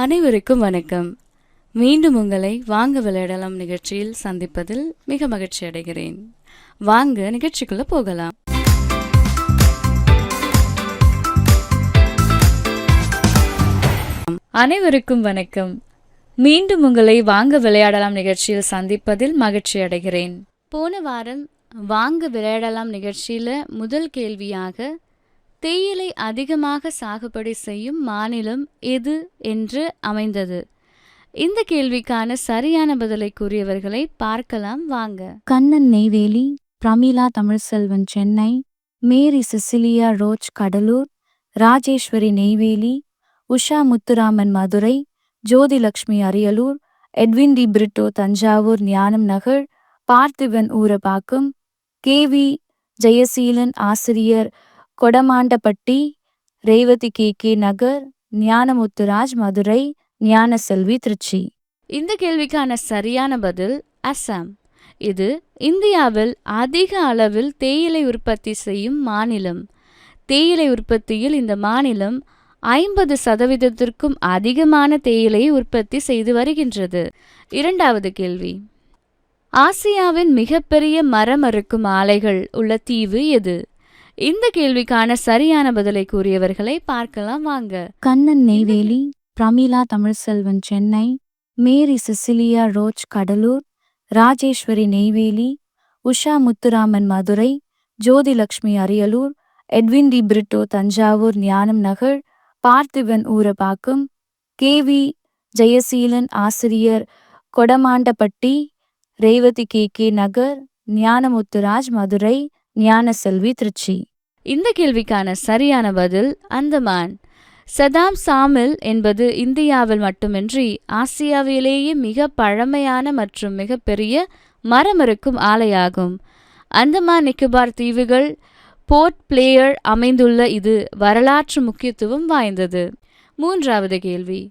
அனைவருக்கும் வணக்கம். மீண்டும் உங்களை வாங்க விளையாடலாம் நிகழ்ச்சியில் சந்திப்பதில் மிக மகிழ்ச்சி அடைகிறேன். வாங்க நிகழ்ச்சிக்குள்ள போகலாம். அனைவருக்கும் வணக்கம். மீண்டும் உங்களை வாங்க விளையாடலாம் நிகழ்ச்சியில் சந்திப்பதில் மகிழ்ச்சி அடைகிறேன். போன வாரம் வாங்க விளையாடலாம் நிகழ்ச்சியில முதல் கேள்வியாக தேயிலை அதிகமாக சாகுபடி செய்யும் மாநிலம் எது என்று அமைந்தது. இந்த கேள்விக்கான சரியான பதிலை கூறியவர்களை பார்க்கலாம் வாங்க. Kannan Neyveli Pramila Tamilselvan Chennai Mary Cecilia Roche Cuddalore Rajeswari Neyveli Usha Muthuraman Madurai Jothilakshmi Ariyalur Edwin D Britto Thanjavur Gnanam Nagar Parthiban Urapakkam KV Jayaseelan ஆசிரியர் கொடமாண்டப்பட்டி ரேவதி கே. கே. நகர் ஞானமுத்துராஜ் மதுரை ஞானசெல்வி திருச்சி. இந்த கேள்விக்கான சரியான பதில் அசாம். இது இந்தியாவில் அதிக அளவில் தேயிலை உற்பத்தி செய்யும் மாநிலம். தேயிலை உற்பத்தியில் இந்த மாநிலம் ஐம்பது சதவீதத்திற்கும் அதிகமான தேயிலையை உற்பத்தி செய்து வருகின்றது. இரண்டாவது கேள்வி. ஆசியாவின் மிகப்பெரிய மரம் அறுக்கும் ஆலைகள் உள்ள தீவு எது? இந்த கேள்விக்கான சரியான பதிலை கூறியவர்களை பார்க்கலாம் வாங்க. Kannan Neyveli Pramila Tamilselvan Chennai Mary Cecilia Roche Cuddalore Rajeswari Neyveli Usha Muthuraman Madurai Jothilakshmi Ariyalur Edwin D Britto Thanjavur Gnanam Nagar Parthiban Urapakkam KV Jayaseelan ஆசிரியர் கொடமாண்டப்பட்டி ரேவதி கே கே நகர் ஞானமுத்துராஜ் மதுரை ஞானசெல்வி திருச்சி. இந்த கேள்விக்கான சரியான பதில் அந்தமான். சதாம் சாமில் என்பது இந்தியாவில் மட்டுமின்றி ஆசியாவிலேயே மிக பழமையான மற்றும் மிகப்பெரிய மரமறுக்கும் ஆலையாகும். அந்தமான் நிக்கோபார் தீவுகள் போர்ட் பிளேயர் அமைந்துள்ள இது வரலாற்று முக்கியத்துவம் வாய்ந்தது. மூன்றாவது கேள்வி.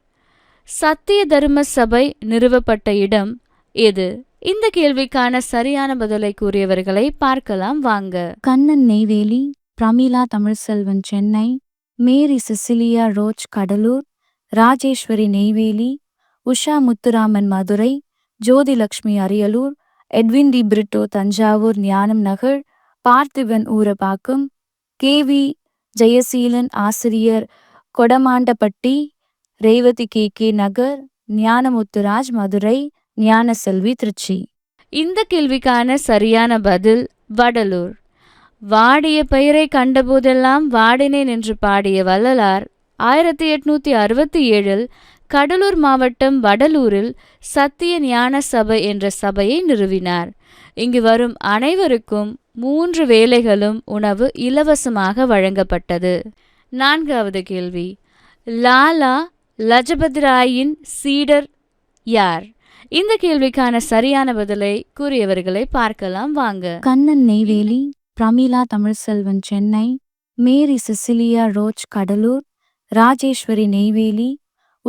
சத்திய தர்ம சபை நிறுவப்பட்ட இடம் எது? இந்த கேள்விக்கான சரியான பதிலை கூறியவர்களை பார்க்கலாம் வாங்க. Kannan Neyveli Pramila Tamilselvan Chennai. Mary Cecilia Roche Cuddalore. Rajeswari Neyveli. Usha Muthuraman Madurai. Jothilakshmi Ariyalur. Edwin D. Britto Thanjavur. Gnanam Nagar. Parthiban Urapakkam. KV Jayaseelan ஆசிரியர். கொடமாண்டப்பட்டி ரேவதி கே. கே. நகர். ஞானமுத்துராஜ் மதுரை. ஞானசெல்வி திருச்சி. இந்த கேள்விக்கான சரியான பதில் வடலூர். வாடிய பெயரை கண்டபோதெல்லாம் வாடினேன் என்று பாடிய வள்ளலார் ஆயிரத்தி எட்நூத்தி அறுபத்தி ஏழில் கடலூர் மாவட்டம் வடலூரில் சத்திய ஞான சபை என்ற சபையை நிறுவினார். இங்கு வரும் அனைவருக்கும் மூன்று வேலைகளும் உணவு இலவசமாக வழங்கப்பட்டது. நான்காவது கேள்வி. லாலா லஜபதி ராயின் சீடர் யார்? இந்த கேள்விக்கான சரியான பதிலை கூறியவர்களை பார்க்கலாம் வாங்க. Kannan Neyveli Pramila Tamilselvan Chennai. Mary Cecilia Roche Cuddalore. Rajeswari Neyveli.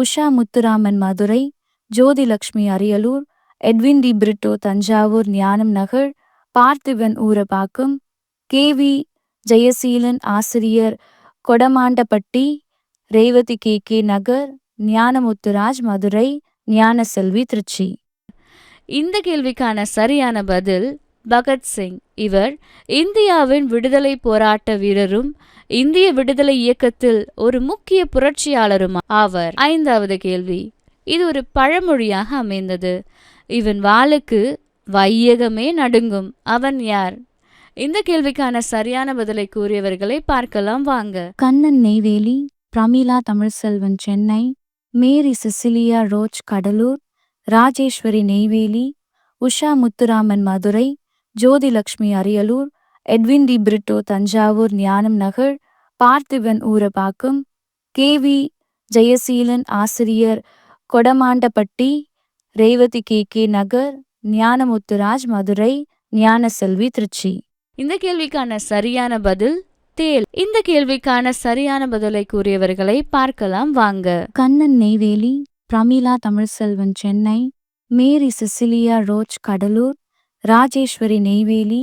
Usha Muthuraman Madurai. Jothilakshmi Ariyalur. Edwin D Britto Thanjavur Gnanam Nagar. Parthiban Urapakkam. KV Jayaseelan ஆசிரியர். Kodamandapatti Revathi K K Nagar. Gnanamuthuraj Madurai. Gnanaselvi Trichy. இந்த கேள்விக்கான சரியான பதில் பகத்சிங். இவர் இந்தியாவின் விடுதலை போராட்ட வீரரும் இந்திய விடுதலை இயக்கத்தில் ஒரு முக்கிய புரட்சியாளரும் ஆவர். ஐந்தாவது கேள்வி. இது ஒரு பழமொழியாக அமைந்தது. இவன் வாளுக்கு வையகமே நடுங்கும். அவன் யார்? இந்த கேள்விக்கான சரியான பதிலை கூறியவர்களை பார்க்கலாம் வாங்க. Kannan Neyveli Pramila Tamilselvan Chennai Mary Cecilia Roche Cuddalore Rajeswari Neyveli Usha Muthuraman Madurai Jothilakshmi Ariyalur Edwin D Britto Thanjavur Gnanam Nagar Parthiban Urapakkam KV Jayaseelan ஆசிரியர் கொடமாண்டப்பட்டி ரேவதி கே கே நகர் ஞானமுத்துராஜ் மதுரை ஞானசெல்வி திருச்சி. இந்த கேள்விக்கான சரியான பதில் தேல் இந்த கேள்விக்கான சரியான பதிலை கூறியவர்களை பார்க்கலாம் வாங்க. Kannan Neyveli Pramila Tamilselvan Chennai Mary Cecilia Roche Cuddalore Rajeswari Neyveli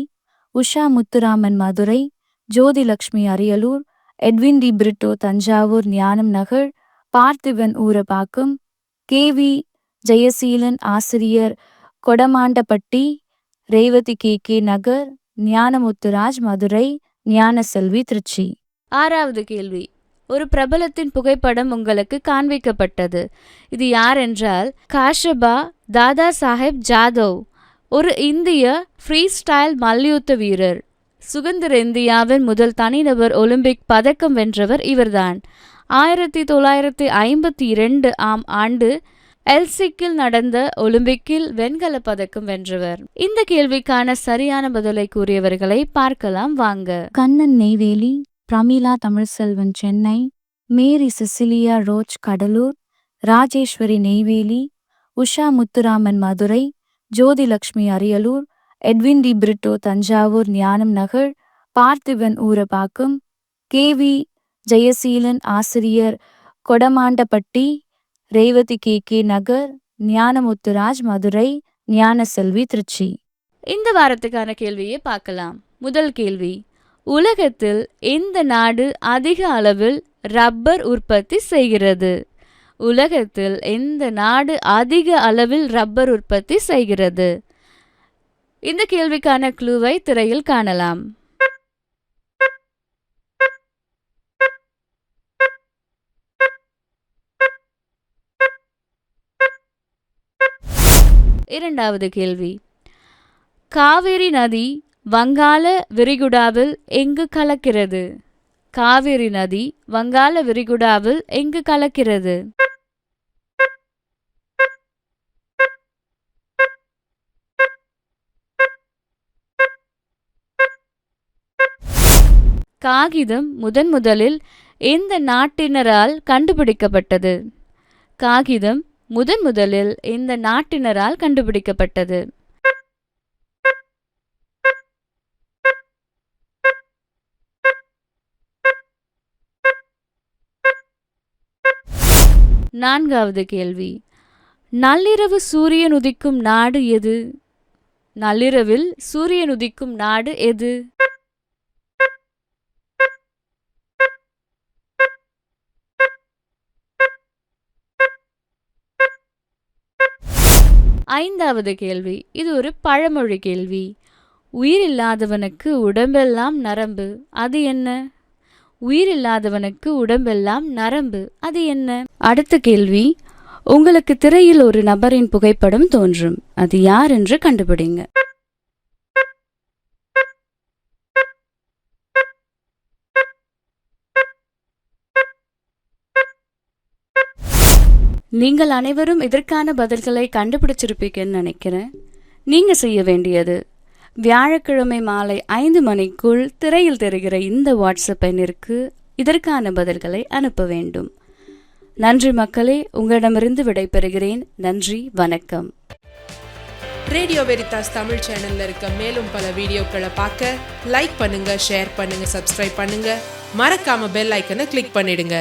Usha Muthuraman Madurai Jothilakshmi Ariyalur Edwin D Britto Thanjavur Gnanam Nagar Parthiban Urapakkam K V Jayaseelan ஆசிரியர் கொடமாண்டப்பட்டி ரேவதி கே கே நகர் ஞானமுத்துராஜ் மதுரை ஞானசெல்வி திருச்சி. ஆறாவது கேள்வி. ஒரு பிரபலத்தின் புகைப்படம் உங்களுக்கு காண்பிக்கப்பட்டது. இது யார் என்றால் காஷபா தாதா சாஹேப் ஜாதவ். ஒரு இந்திய ஃப்ரீ ஸ்டைல் மல்யுத்த வீரர். சுதந்திர இந்தியாவின் முதல் தனிநபர் ஒலிம்பிக் பதக்கம் வென்றவர் இவர்தான். ஆயிரத்தி தொள்ளாயிரத்தி ஐம்பத்தி இரண்டு ஆம் ஆண்டு எல்சிக்கில் நடந்த ஒலிம்பிக்கில் வெண்கல பதக்கம் வென்றவர். இந்த கேள்விக்கான சரியான பதிலை கூறியவர்களை பார்க்கலாம் வாங்க. Kannan Neyveli Pramila Tamilselvan Chennai Mary Cecilia Roche Cuddalore Rajeswari Neyveli Usha Muthuraman Madurai Jothilakshmi Ariyalur Edwin D Britto Thanjavur Gnanam Nagar Parthiban Urapakkam K V Jayaseelan ஆசிரியர் கொடமாண்டப்பட்டி ரேவதி கே கே நகர் ஞானமுத்துராஜ் மதுரை ஞானசெல்வி திருச்சி. இந்த வாரத்துக்கான கேள்வியை பார்க்கலாம். முதல் கேள்வி உலகத்தில் எந்த நாடு அதிக அளவில் ரப்பர் உற்பத்தி செய்கிறது? உலகத்தில் எந்த நாடு அதிக அளவில் ரப்பர் உற்பத்தி செய்கிறது? இந்த கேள்விக்கான க்ளூவை திரையில் காணலாம். இரண்டாவது கேள்வி. காவிரி நதி வங்காள விரிகுடாவில் எங்கு கலக்கிறது? காவிரி நதி வங்காள விரிகுடாவில் எங்கு கலக்கிறது? காகிதம் முதன் முதலில் எந்த நாட்டினரால் கண்டுபிடிக்கப்பட்டது? காகிதம் முதன் முதலில் இந்த நாட்டினரால் கண்டுபிடிக்கப்பட்டது? நான்காவது கேள்வி. நள்ளிரவு சூரியன் உதிக்கும் நாடு எது? நள்ளிரவில் சூரியன் உதிக்கும் நாடு எது? ஐந்தாவது கேள்வி. இது ஒரு பழமொழி கேள்வி. உயிரில்லாதவனுக்கு உடம்பெல்லாம் நரம்பு அது என்ன? உயிரில்லாதவனுக்கு உடம்பெல்லாம் நரம்பு அது என்ன? அடுத்த கேள்வி. உங்களுக்கு திரையில் ஒரு நபரின் புகைப்படம் தோன்றும். அது யார் என்று கண்டுபிடிங்க. நீங்கள் அனைவரும் இதற்கான பதில்களை கண்டுபிடிச்சிருப்பீங்கன்னு நினைக்கிறேன். நீங்க செய்ய வேண்டியது வியாழக்கிழமை மாலை ஐந்து மணிக்குள் திரையில் தெரிகிற இந்த வாட்ஸ்அப் எண்ணிற்கு இதற்கான பதில்களை அனுப்ப வேண்டும். நன்றி மக்களே உங்களிடமிருந்து விடைபெறுகிறேன். நன்றி வணக்கம். ரேடியோ வெரிதாஸ் தமிழ் சேனல்ல இருக்க மேலும் பல வீடியோக்களை பார்க்க லைக் பண்ணுங்க ஷேர் பண்ணுங்க சப்ஸ்கிரைப் பண்ணுங்க. மறக்காம பெல் ஐக்கனை கிளிக் பண்ணிடுங்க.